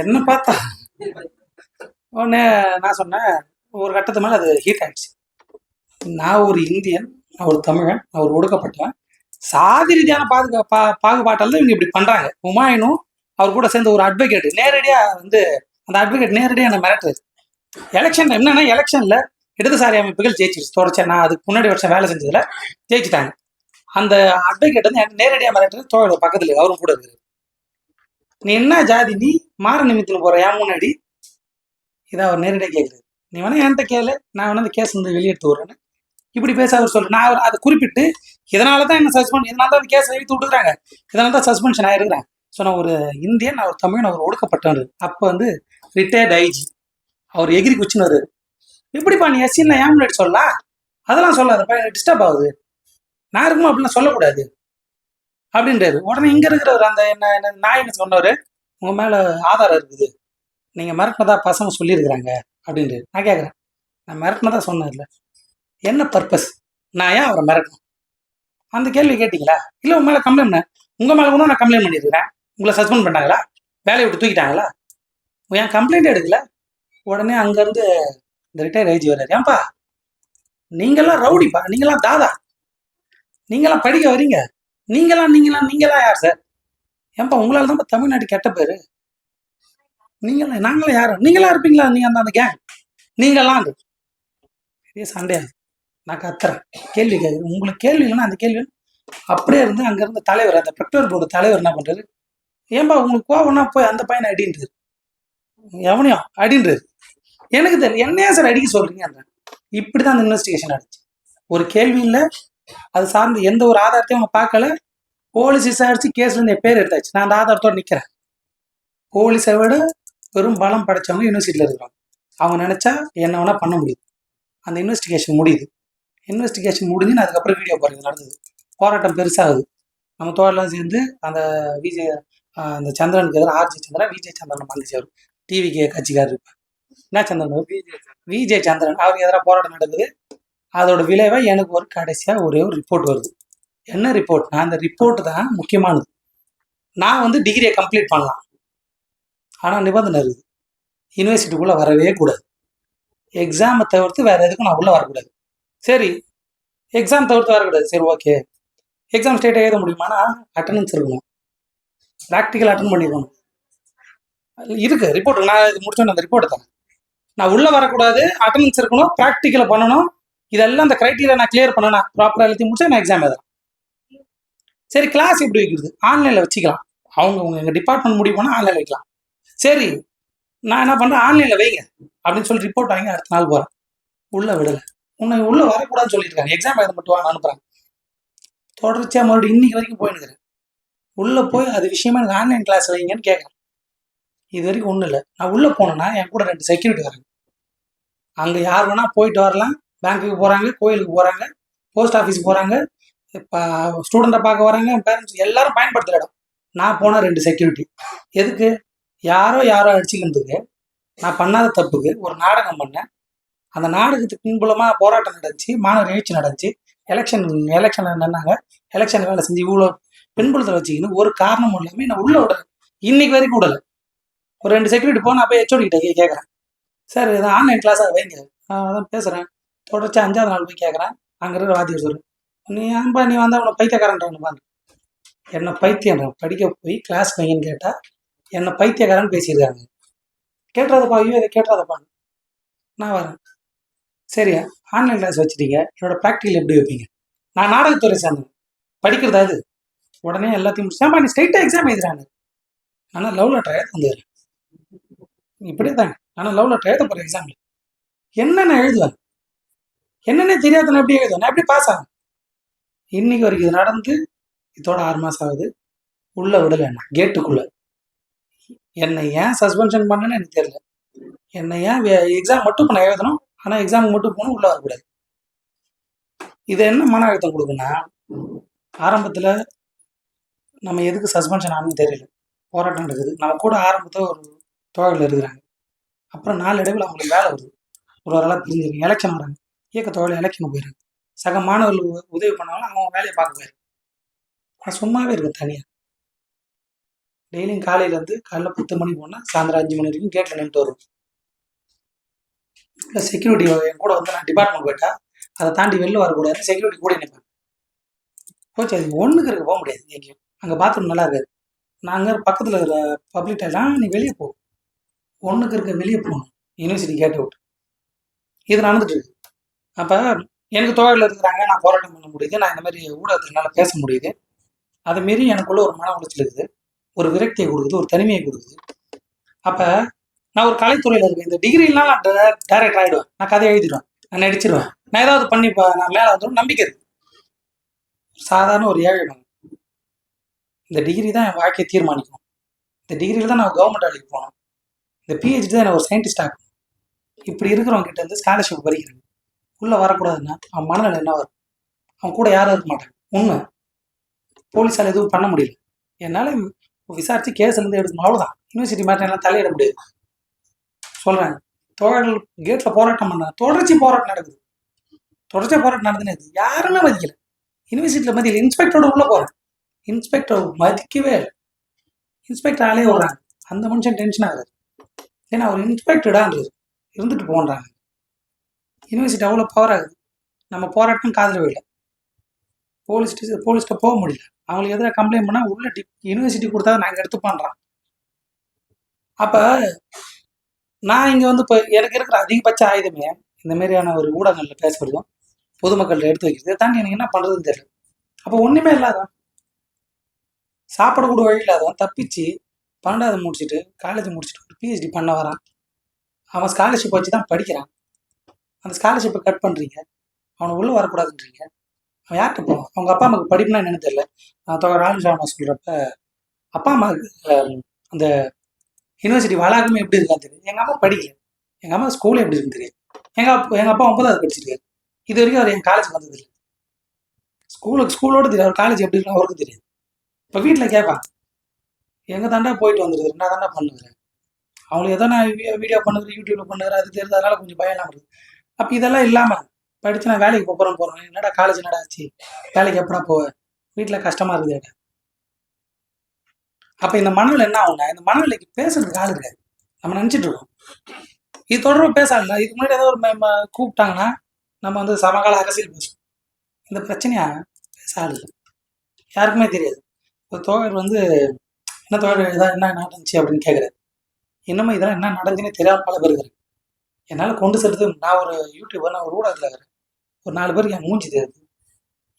என்ன பார்த்தா? உடனே நான் சொன்னேன் ஒரு கட்டத்து மேலே அது ஹீட் ஆயிடுச்சு. நான் ஒரு இந்தியன் நான் ஒரு தமிழன் நான் ஒரு சாதி ரீதியான பாதுகா பா பாகுபாட்டால் தான் இவங்க இப்படி பண்றாங்க. உமாயினும் அவர் கூட சேர்ந்த ஒரு அட்வொகேட் நேரடியா வந்து அந்த அட்வொகேட் நேரடியாக என்ன மிரட்டுறது எலெக்ஷன் என்னன்னா எலெக்ஷன்ல இடதுசாரி அமைப்புகள் ஜெயிச்சிருச்சு. தொடர்ச்சியாக நான் அதுக்கு முன்னாடி வருஷம் வேலை செஞ்சதில் ஜெயிச்சிட்டாங்க. அந்த அட்வொகேட் வந்து நேரடியாக மிரட்டுறது தோழர் பக்கத்துல அவரும் கூட இருக்கு நீ என்ன ஜாதி? நீ மாற நிமித்தம் போற. ஏன் முன்னாடி. இதை அவர் நேரடியாக கேட்குறாரு நீ வேணா என்கிட்ட கேளு. நான் வேணா அந்த கேஸ் வந்து வெளியெடுத்து விடுறேன்னு. இப்படி பேச அவர் சொல்றேன். நான் அதை குறிப்பிட்டு இதனால தான் என்ன சஸ்பெண்ட் இதனால தான் கேஸ் எழுதி விட்டுறாங்க இதனால தான் சஸ்பென்ஷன் ஆயிருக்கிறேன் ஸோ நான் ஒரு இந்தியன் நான் ஒரு தமிழ் அவர் ஒடுக்கப்பட்டவர். அப்போ வந்து ரிட்டையர்ட் ஐஜி அவர் எகிரி குச்சின்னு வருது எப்படிப்பா நீ எஸ்சின்னா ஏன் முன்னாடி சொல்லலாம் அதெல்லாம் சொல்லாதப்பா. எனக்கு டிஸ்டர்ப் ஆகுது. நான் இருக்குமோ அப்படிலாம் சொல்லக்கூடாது. அப்படின்றாரு. உடனே இங்க இருக்கிறவர் அந்த என்ன என்ன நான் என்ன சொன்னவர்? உங்க மேல ஆதாரம் இருக்குது. நீங்க மிரட்டினதா பசங்க சொல்லியிருக்கிறாங்க. அப்படின்றாரு. நான் கேட்குறேன் நான் மிரட்டினதா சொன்னதில்ல. என்ன பர்பஸ் நான் ஏன் அவரை மிரட்டணும்? அந்த கேள்வி கேட்டீங்களா? இல்லை உங்க மேலே கம்ப்ளைண்ட் பண்ண உங்க மேலே கூட நான் கம்ப்ளைண்ட் பண்ணியிருக்கிறேன். உங்களை சஸ்பெண்ட் பண்ணாங்களா? வேலையை விட்டு தூக்கிட்டாங்களா? என் கம்ப்ளைண்ட் எடுக்கல? உடனே அங்கேருந்து இந்த ரிட்டையர் ஏஜ் வர்றாரு. ஏன்பா நீங்கள்லாம் ரவுடிப்பா. நீங்களாம் தாதா. நீங்களாம் படிக்க வரீங்க. நீங்களாம் நீங்களாம் நீங்களாம் யார் சார் ஏன்பா உங்களால் தான் தமிழ்நாடு கெட்ட பேர்? நீங்களாம் நாங்களாம் யாரும் நீங்களாம் இருப்பீங்களா நீங்கள் அந்த அந்த கேங் நீங்களாம் அது. பெரிய சண்டையா? நான் கத்துறேன். கேள்வி கேட்குறேன் உங்களுக்கு கேள்வி இல்லைன்னா அந்த கேள்வி அப்படியே இருந்து அங்கேருந்து தலைவர் அந்த பெட்ரோல் போர்டு தலைவர் என்ன பண்றாரு? ஏன்பா உங்களுக்கு கோவம்னா போய் அந்த பையனை அடின்றாரு. எவனையும் அடின்றாரு. எனக்கு தெரியல என்னையா சார் அடிக்க சொல்கிறீங்க அந்த இப்படிதான் அந்த இன்வெஸ்டிகேஷன் ஆச்சு ஒரு கேள்வி இல்லை அது சார்ந்து எந்த ஒரு ஆதாரத்தையும் அவங்க பார்க்கல. போலீஸ் விசாரிச்சு கேஸ்ல என் பேர் எடுத்தாச்சு. நான் அந்த ஆதாரத்தோட நிக்கிறேன். போலீஸை விட பெரும் பலம் படைச்சவங்க யூனிவர்சிட்டியில் இருக்கிறாங்க அவங்க நினைச்சா என்ன வேணா பண்ண முடியுது அந்த இன்வெஸ்டிகேஷன் முடியுது. இன்வெஸ்டிகேஷன் முடிஞ்சு நான் அதுக்கப்புறம் வீடியோ போடுறது நடந்தது. போராட்டம் பெருசாகுது. நம்ம தோழலாம் சேர்ந்து அந்த விஜய் அந்த சந்திரனுக்கு எதிராக ஆர்ஜி சந்திரன் விஜய் சந்திரன் வந்துச்சு அவர். டிவிக்கு கட்சிக்காரர். இருப்பார் என்ன சந்திரன்? அவர்? விஜய் சந்திரன். அவருக்கு எதிராக போராட்டம் நடக்குது. அதோட விளைவா எனக்கு ஒரு கடைசியாக ஒரே ஒரு ரிப்போர்ட் வருது. என்ன ரிப்போர்ட்னா அந்த ரிப்போர்ட் தான் முக்கியமானது. நான் வந்து டிகிரியை கம்ப்ளீட் பண்ணலாம். ஆனால் நிபந்தனை இருக்குது. யூனிவர்சிட்டிக்குள்ளே வரவே கூடாது. எக்ஸாமை தவிர்த்து வேறு எதுக்கும் நான் உள்ளே வரக்கூடாது. சரி எக்ஸாம் தவிர்த்து வரக்கூடாது. சரி ஓகே எக்ஸாம் ஸ்டேட்டாக எழுத முடியுமானா அட்டண்டன்ஸ் இருக்கணும். ப்ராக்டிக்கல் அட்டன் பண்ணிருக்கணும். இருக்கு ரிப்போர்ட் நான் இது முடிச்சோன்னு அந்த ரிப்போர்ட் தான். நான் உள்ளே வரக்கூடாது அட்டண்டன்ஸ் இருக்கணும் ப்ராக்டிக்கலை பண்ணணும். இதெல்லாம் அந்த க்ரைட்டீரியா நான் கிளியர் பண்ணணும் ப்ராப்பராக எழுதி முடிச்சா நான் எக்ஸாம் எழுதுறேன். சரி கிளாஸ் எப்படி வைக்கிறது? ஆன்லைனில் வச்சுக்கலாம். அவங்க உங்க எங்கள் டிபார்ட்மெண்ட் முடிவு பண்ணால் ஆன்லைனில் வைக்கலாம். சரி நான் என்ன பண்ணுறேன் ஆன்லைனில் வைங்க. அப்படின்னு சொல்லி ரிப்போர்ட் வாங்கி அடுத்த நாள் போகிறேன் உள்ளே விடலை. உன்னை உள்ளே வரக்கூடாதுன்னு சொல்லியிருக்காங்க எக்ஸாம் எழுத மட்டும் வாங்க அனுப்புகிறேன் தொடர்ச்சியாக மறுபடியும் இன்னைக்கு வரைக்கும் போயினுக்கிறேன் உள்ளே போய் அது விஷயமா எனக்கு ஆன்லைன் கிளாஸ் வைங்கன்னு கேட்குறேன் இது வரைக்கும் ஒன்றும் இல்லை. நான் உள்ளே போனேன்னா என் கூட ரெண்டு செக்யூரிட்டி வராங்க அங்கே யார் வேணால் போயிட்டு வரலாம். பேங்க்குக்கு போகிறாங்க கோயிலுக்கு போகிறாங்க போஸ்ட் ஆஃபீஸ் போகிறாங்க இப்போ ஸ்டூடெண்ட்டை பார்க்க வராங்க பேரண்ட்ஸ் எல்லாரும் பயன்படுத்துகிற இடம். நான் போன ரெண்டு செக்யூரிட்டி எதுக்கு? யாரோ யாரோ அடிச்சுக்கிறதுக்கு நான் பண்ணாத தப்புக்கு ஒரு நாடகம் பண்ணேன். அந்த நாடகத்துக்கு மூலமாக போராட்டம் நடந்துச்சு மாணவர் எழுச்சி நடந்துச்சு எலெக்ஷன் எலெக்ஷன் நின்னாங்க. எலெக்ஷன் வேலை செஞ்சு இவ்வளோ பின்புலத்தில் வச்சுக்கின்னு ஒரு காரணமும் இல்லாமல் நான் உள்ள விடல. இன்னைக்கு வரைக்கும் விடல. ஒரு ரெண்டு செக்யூரிட்டி போனால் அப்போ ஹெச்ஓடி கிட்ட கேட்குறேன் சார் இதான் ஆன்லைன் கிளாஸாக வைங்க. நான் அதான் பேசுகிறேன் தொடர்ச்சி அஞ்சாவது நாள் போய் கேட்குறேன் அங்கே இருக்கிற வாத்தியார் சொல்லு நீ ஏன்பா நீ வந்தால் உன்னை பைத்தியக்காரன்றான்னு என்னை பைத்தியம் படிக்க போய் கிளாஸ் பையன் கேட்டால் என்னை பைத்தியக்காரன் பேசியிருக்காங்க. கேட்டுறதப்பா ஐயோ இதை கேட்டுறதப்பா. நான் வரேன். சரியா ஆன்லைன் கிளாஸ் வச்சுட்டீங்க. என்னோட ப்ராக்டிக்கல் எப்படி வைப்பீங்க? நான் நாடகத்துறை சேர்ந்தேன் படிக்கிறதா அது உடனே எல்லாத்தையும் முடிச்சு நீ ஸ்ட்ரைட்டாக எக்ஸாம் எழுதுறாங்க ஆனால் லவ் லெட்டர் எழுத வந்துடுறேன் இப்படியே தாங்க. ஆனால் லவ் லெட்டர் எழுத போகிற எக்ஸாமில் என்ன நான் எழுதுவேன் என்னன்னே தெரியாத நான் எப்படி எழுதுவேன். நான் எப்படி பாஸ் ஆகும் இன்னைக்கு வரைக்கும் இது நடந்து இதோட ஆறு மாதம் ஆகுது. உள்ளே விடலை என்ன? கேட்டுக்குள்ளே என்னை ஏன் சஸ்பென்ஷன் பண்ணேன்னு எனக்கு தெரியல. என்னை ஏன் எக்ஸாம் மட்டும் இப்போ நான் எழுதணும். ஆனால் எக்ஸாம் மட்டும் போகணும் உள்ளே வரக்கூடாது. இது என்ன மன அழுத்தம் கொடுக்குன்னா ஆரம்பத்தில் நம்ம எதுக்கு சஸ்பென்ஷன் ஆகணும்னு தெரியல. போராட்டம் நடக்குது. நம்ம கூட ஆரம்பத்தில் ஒரு தோழர்கள் இருக்கிறாங்க. அப்புறம் நாலு இடைவில் அவங்களுக்கு வேலை வருது. ஒரு ஓரளவு பிரிஞ்சிருக்கு எலெக்ஷன் வராங்க. இயக்கத்தோட தோழர் போயிருக்கு சக மாணவர்கள் உ- உதவி பண்ணாலும் அவங்க வேலையை பார்க்க போயிருக்கு நான் சும்மாவே இருக்கேன் தனியாக டெய்லியும் காலையிலேருந்து காலைல பத்து மணிக்கு போனால் சாயந்தரம் அஞ்சு மணி வரைக்கும் கேட்டில் நின்றுட்டு வரும். இல்லை செக்யூரிட்டி என் கூட வந்து நான் டிபார்ட்மெண்ட் போயிட்டா அதை தாண்டி வெளில வரக்கூடாது செக்யூரிட்டி கூட நிற்பேன் போச்சு அது ஒன்றுக்கு இருக்க போக முடியாது எங்கேயும். அங்கே பாத்ரூம் நல்லா இருக்காது. நாங்கள் பக்கத்தில் இருக்கிற பப்ளிக் டாய்லாம் நீ வெளியே போ. ஒன்றுக்கு இருக்க வெளியே போகணும். யூனிவர்சிட்டி கேட் அவுட் இது நடந்துட்டு இருக்கு. அப்போ எனக்கு தோழில் இருக்கிறாங்க நான் போராட்டம் பண்ண முடியுது நான் இந்த மாதிரி ஊடகத்தினால பேச முடியுது. அதை மீறி எனக்குள்ள ஒரு மன உளைச்சல் இருக்குது. ஒரு விரக்தியை கொடுக்குது ஒரு தனிமையை கொடுக்குது. அப்போ நான் ஒரு கலைத்துறையில் இருக்கேன். இந்த டிகிரிலாம் நான் டைரக்டர் ஆகிடுவேன் நான் கதையை எழுதிடுவேன். நான் நடிச்சிருவேன். நான் ஏதாவது பண்ணி நான் மேலே வந்துடும் நம்பிக்கை இருக்கு. சாதாரண ஒரு ஏழை இந்த டிகிரி தான் என் வாழ்க்கையை தீர்மானிக்கும். இந்த டிகிரியில் தான் நான் கவர்மெண்ட் வேலைக்கு போகணும். இந்த பிஹெச்டி தான் எனக்கு ஒரு சயின்டிஸ்ட் ஆகணும் இப்படி இருக்கிறவங்க கிட்ட இருந்து ஸ்காலர்ஷிப் பறிக்கிறேன் உள்ளே வரக்கூடாதுன்னா அவன் மனநிலை என்ன வரும்? அவன் கூட யாரும் இருக்க மாட்டான். உண்மை. போலீஸால் எதுவும் பண்ண முடியல. என்னால் விசாரித்து கேஸ் இருந்து எடுக்கணும். அவ்வளோதான் யூனிவர்சிட்டி மேட்டர் தலையிட முடியாது. சொல்கிறேன் தோழர்கள் கேட்டில் போராட்டம் பண்ண தொடர்ச்சி போராட்டம் நடக்குது. தொடர்ச்சியாக போராட்டம் நடந்துனே யாருமே மதிக்கல. யூனிவர்சிட்டியில் மதியில் இன்ஸ்பெக்டரோட உள்ளே போகிறேன் இன்ஸ்பெக்டர் மதிக்கவே இல்லை. இன்ஸ்பெக்டர் ஆளே விடுறாங்க. அந்த மனுஷன் டென்ஷன் ஆகுது ஏன்னா அவர் இன்ஸ்பெக்டடான்றது இருந்துட்டு போன்றாங்க. யூனிவர்சிட்டி அவ்வளோ பவர் ஆகுது நம்ம போராட்டம் காதில் விடல போலீஸ் போலீஸ்கிட்ட போக முடியல. அவங்களுக்கு எதிராக கம்ப்ளைண்ட் பண்ணால் உள்ள டி யூனிவர்சிட்டி கொடுத்தா நாங்கள் எடுத்து பண்ணுறோம் அப்போ நான் இங்கே வந்து இப்போ எனக்கு இருக்கிற அதிகபட்ச ஆயுதமே இந்த மாதிரியான ஒரு ஊடகங்களில் பேசுகிறதும் பொதுமக்கள்கிட்ட எடுத்து வைக்கிறது தாண்டி எனக்கு என்ன பண்ணுறதுன்னு தெரியல. அப்போ ஒன்றுமே இல்லாதான் சாப்பிட கூட வழி இல்லாதவன் தப்பிச்சு பன்னெண்டாவது முடிச்சுட்டு காலேஜ் முடிச்சுட்டு ஒரு பிஹெச்டி பண்ண வரான். அவன் ஸ்காலர்ஷிப் வச்சு தான் படிக்கிறான். அந்த ஸ்காலர்ஷிப்பை கட் பண்ணுறீங்க அவனை உள்ளே வரக்கூடாதுன்றீங்க. அவன் யார்கிட்ட போவான்? அவங்க அப்பா அம்மாவுக்கு படிப்புனா என்னன்னு தெரியல. நான் தொகை சொல்கிறப்ப அப்பா அம்மாவுக்கு அந்த யூனிவர்சிட்டி வளாகமே எப்படி இருக்கான்னு தெரியும். எங்கள் அம்மா படிக்கல. எங்கள் அம்மா ஸ்கூலே எப்படி இருக்குன்னு தெரியும் எங்கள் அப்பா எங்கள் அப்பா ஒன்பதாவது படிச்சிருக்காரு. இது வரைக்கும் அவர் என் காலேஜ் வந்ததில்லை ஸ்கூலுக்கு ஸ்கூலோட தெரியும் அவர் காலேஜ் எப்படி இருக்கும் அவருக்கு தெரியாது. இப்போ வீட்டில் கேட்பான் எங்கள் தாண்டா போயிட்டு வந்துடுது நான் தாண்டா பண்ணுகிறேன் அவங்களுக்கு எதோ நான் வீடியோ பண்ணுறது யூடியூப்பில் பண்ணுறேன் அது தெரியுது அதனால கொஞ்சம் பயம் இல்லாமல் இருக்குது அப்போ இதெல்லாம் இல்லாமல் படிச்சு நான் வேலைக்கு போகிறோம் போகிறோம் என்னடா காலேஜ் என்னடா ஆச்சு? வேலைக்கு எப்படா போவேன் வீட்டில் கஷ்டமா இருக்குது அப்போ இந்த மனநிலை என்ன ஆகும்னா இந்த மனநிலைக்கு பேசுறதுக்கு ஆள் இருக்காது. நம்ம நினச்சிட்டு இருக்கோம். இது தொடர்பு பேசாதுல இதுக்கு முன்னாடி ஏதாவது ஒரு கூப்பிட்டாங்கன்னா நம்ம வந்து சமகால அரசியல் பேசுவோம். இந்த பிரச்சனையா பேச ஆள் இல்லை. யாருக்குமே தெரியாது. ஒரு தோழர் வந்து என்ன தோழர் இதான் என்ன நடந்துச்சு? அப்படின்னு கேட்குறாரு. இன்னமும் இதெல்லாம் என்ன நடந்துச்சுன்னே தெரியாமல் பல பேர் என்னால் கொண்டு செல்றது நான் ஒரு யூடியூபர் நான் ஒரு ஊடகத்தில் இருக்கிறேன் ஒரு நாலு பேருக்கு என் மூஞ்சி தெரியுது.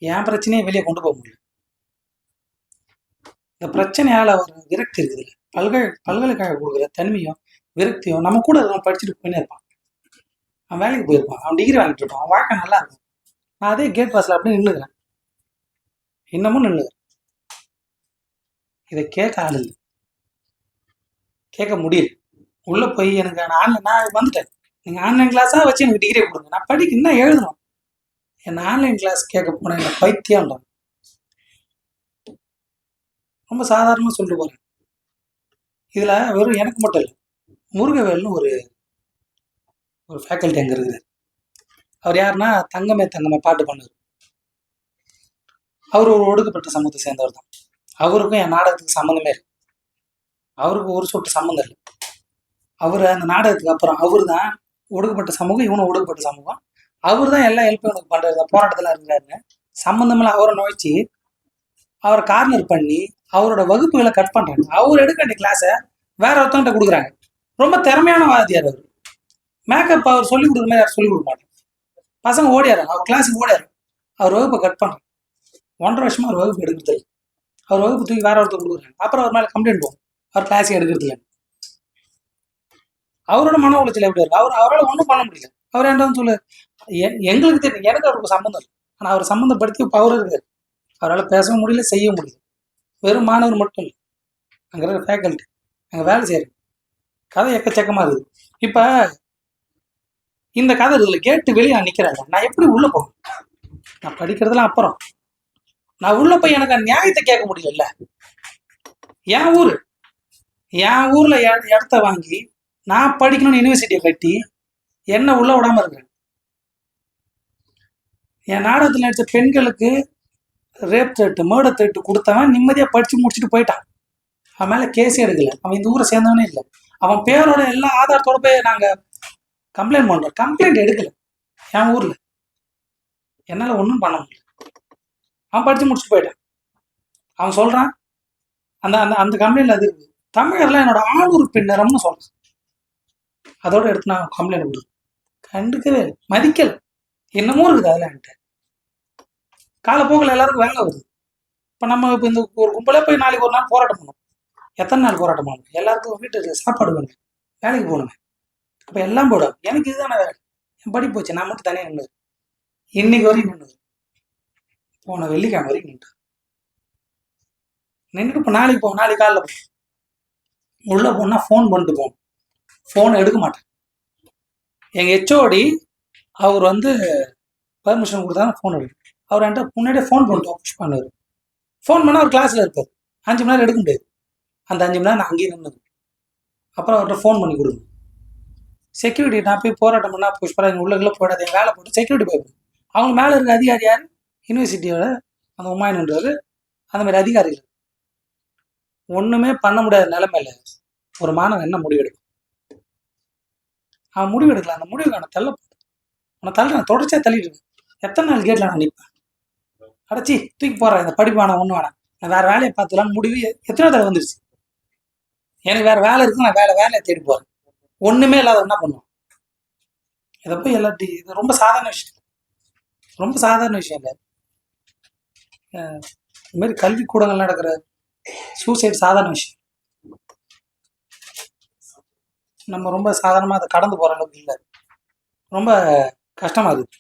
என் பிரச்சனையை வெளியே கொண்டு போக முடியல. இந்த பிரச்சனையால் ஒரு விரக்தி இருக்குதுல்ல பல்கலை பல்கலைக்கழக கொடுக்குற தனிமையும் விரக்தியும் நம்ம கூட இருக்கவன் படிச்சுட்டு போயினே இருப்பான். அவன் வேலைக்கு போயிருப்பான். அவன் டிகிரி வாங்கிட்டு இருப்பான். அவன் வாழ்க்கை நல்லா இருக்கும். நான் அதே கேட் பாஸில் அப்படியே நின்றுக்கிறேன் இன்னமும் நின்றுக்கிறேன் இதை கேட்க ஆள் இல்லை. கேட்க முடியல. உள்ளே போய் எனக்கு நான் ஆன்லைன் நான் வந்துட்டேன். நீங்கள் ஆன்லைன் கிளாஸாக வச்சு எனக்கு டிகிரி கொடுங்க. நான் படிக்க இன்னும் எழுதணும். என்ன ஆன்லைன் கிளாஸ் கேட்க போனேன் என்ன பைத்தியம் ரொம்ப சாதாரணமாக சொல்லிட்டு போகிறேன் இதில் வெறும் எனக்கு மட்டும் இல்லை முருகவேல்னு ஒரு ஒரு ஃபேக்கல்ட்டி அங்கே இருக்குது. அவர் யாருன்னா தங்கமே தங்கமே பாட்டு பண்ணார் அவர் ஒரு ஒடுக்கப்பட்ட சமூகத்தை சேர்ந்தவர் தான். அவருக்கும் என் நாடகத்துக்கு சம்மந்தமே இல்லை. அவருக்கு ஒரு சொட்டு சம்மந்தம் இல்லை. அவர் அந்த நாடகத்துக்கு அப்புறம் அவர் தான் ஒடுக்கப்பட்ட சமூகம் இவனும் ஒடுக்கப்பட்ட சமூகம். அவர் தான் எல்லா ஹெல்ப்பும் எனக்கு பண்ணுறாரு போராட்டத்தில் இருக்கிறாருன்னு சம்மந்தமில்ல அவரை நோய்ச்சி அவரை கார்னர் பண்ணி அவரோட வகுப்புகளை கட் பண்ணுறாங்க அவர் எடுக்க வேண்டிய கிளாஸை வேற ஒருத்தவங்கிட்ட கொடுக்குறாங்க. ரொம்ப திறமையான வாத்தியார் அவர். மேக்கப் அவர் சொல்லி கொடுக்குற மாதிரி யாரும் சொல்லி கொடுக்க மாட்டாங்க. பசங்க ஓடியாரு. அவர் கிளாஸுக்கு ஓடியாரு. அவர் வகுப்பை கட் பண்ணுறாங்க ஒன்றரை வருஷமா அவர் வகுப்பு எடுக்கிறது அவர் வகுப்பு தூக்கி வேற ஒருத்தர் கொடுக்குறாங்க அப்புறம் அவர் மேலே கம்ப்ளைண்ட் போகும். அவர் கிளாஸே எடுக்கிறது இல்லை அவரோட மன உளைச்சல் எப்படி இருக்கு? அவர் அவரால் ஒன்றும் பண்ண முடியல. அவர் என்ன சொல்லு. எங்களுக்கு தெரியும். எனக்கு அவருக்கு சம்மந்தம் இல்லை. ஆனால் அவர் சம்மந்தப்படுத்தி பவர் இருக்காரு. அவரால் பேசவும் முடியல செய்யவும் முடியல. வெறும் மாணவர் மட்டும் இல்லை. அங்கே இருக்கிற ஃபேக்கல்ட்டி அங்கே வேலை செய்யறது கதை எக்கச்சக்கமாக இருக்குது. இப்போ இந்த கதை இதில் கேட்டு வெளியே நிற்கிறாங்க நான் எப்படி உள்ளே போகணும்? நான் படிக்கிறதுலாம் அப்புறம். நான் உள்ளே போய் எனக்கு அந்த நியாயத்தை கேட்க முடியல. என் ஊர். என் ஊரில் இடத்த வாங்கி நான் படிக்கணும்னு யூனிவர்சிட்டியை கட்டி என்ன உள்ள விடாம இருக்கிறேன் என் நாடகத்தில் நடித்த பெண்களுக்கு ரேப் த்ரெட்டு மேர்டர் த்ரெட்டு கொடுத்தவன் நிம்மதியாக படித்து முடிச்சுட்டு போயிட்டான். அவன் மேலே கேஸே எடுக்கல. அவன் இந்த ஊரை சேர்ந்தவனே இல்லை. அவன் பேரோட எல்லா ஆதாரத்தோட போய் நாங்கள் கம்ப்ளைண்ட் பண்ணுறோம் கம்ப்ளைண்ட் எடுக்கல. என் ஊரில். என்னால் ஒன்றும் பண்ண முடியல. அவன் படித்து முடிச்சுட்டு போயிட்டான். அவன் சொல்கிறான் அந்த அந்த அந்த கம்ப்ளைண்ட் அது இருக்குது தமிழர்லாம் என்னோட ஆணூர் பின்னரம்னு சொல்கிறான் அதோட எடுத்து நான் கம்ப்ளைண்ட் கொடுக்குறேன் கண்டுக்கவே மதிக்கல. என்னமோ இருக்குது அதில் என்கிட்ட. காலப்போக்கில் எல்லாருக்கும் வேலை வருது. இப்போ நம்ம இப்போ இந்த ஒரு கும்பலே போய் நாளைக்கு ஒரு நாள் போராட்டம் பண்ணணும் எத்தனை நாள் போராட்டம் பண்ணணும் எல்லாருக்கும் வீட்டுக்கு சாப்பாடு வேணும். வேலைக்கு போகணுமே. அப்போ எல்லாம் போடும் எனக்கு இதுதானே வேலை. என் படி போச்சு. நான் மட்டும் தனியாக நின்று இன்னைக்கு வரைக்கும் நின்று போன வெள்ளிக்கிழமை வரைக்கும் நின்று நின்றுட்டு இப்போ நாளைக்கு போவோம். நாளைக்கு காலைல போவோம். உள்ளே போனால் ஃபோன் பண்ணிட்டு போவோம். ஃபோனை எடுக்க மாட்டேன் எங்கள் ஹெச்ஓடி அவர் வந்து பர்மிஷன் கொடுத்தாங்க ஃபோன் எடுக்கும். அவர் என்கிட்ட முன்னாடியே ஃபோன் பண்ணிட்டு புஷ் பண்ணுவார். ஃபோன் பண்ணால் அவர் கிளாஸில் இருப்பார். அஞ்சு மணி நேரம் எடுக்க முடியாது. அந்த அஞ்சு மணி நேரம் நான் அங்கேயே நின்று அப்புறம் அவர்கிட்ட ஃபோன் பண்ணி கொடுங்க. செக்யூரிட்டி நான் போய் போராட்டம் பண்ணால் புஷ்பராஜ் உள்ளே போயிடாது என் வேலை போட்டு செக்யூரிட்டி போயிருப்பேன் அவங்க மேலே இருக்க அதிகாரி யார்? யூனிவர்சிட்டியோட அந்த உமாயின்ன்றவர் அந்த மாதிரி அதிகாரிகள். ஒன்றுமே பண்ண முடியாத நிலைமையில ஒரு மாணவன் என்ன முடிவெடுக்கும்? அவன் முடிவு எடுக்கலாம். அந்த முடிவுக்கு அவனை தள்ள அவனை தள்ளுறேன். தொடர்ச்சியாக தள்ளிட்டு இருக்கேன். எத்தனை நாள் கேட்டில் நான் நிற்பேன் அடைச்சி தூக்கி போடுறேன் இந்த படிப்பான வேணாம் ஒன்றும் வேணாம். நான் வேற வேலையை பார்த்துலாம் முடிவு எத்தனை தடவை வந்துருச்சு. எனக்கு வேற வேலை இருக்கு. நான் வேலை வேலையை தேடி போறேன். ஒண்ணுமே இல்லாத என்ன பண்ணுவோம் இதை போய் எல்லாத்தையும் இது ரொம்ப சாதாரண விஷயம். ரொம்ப சாதாரண விஷயம் இல்லை. இதுமாரி மாதிரி கல்வி கூடங்கள் நடக்கிற சூசைட் சாதாரண விஷயம். நம்ம ரொம்ப சாதாரணமாக அதை கடந்து போகிற அளவுக்கு இல்லை. ரொம்ப கஷ்டமாக இருக்குது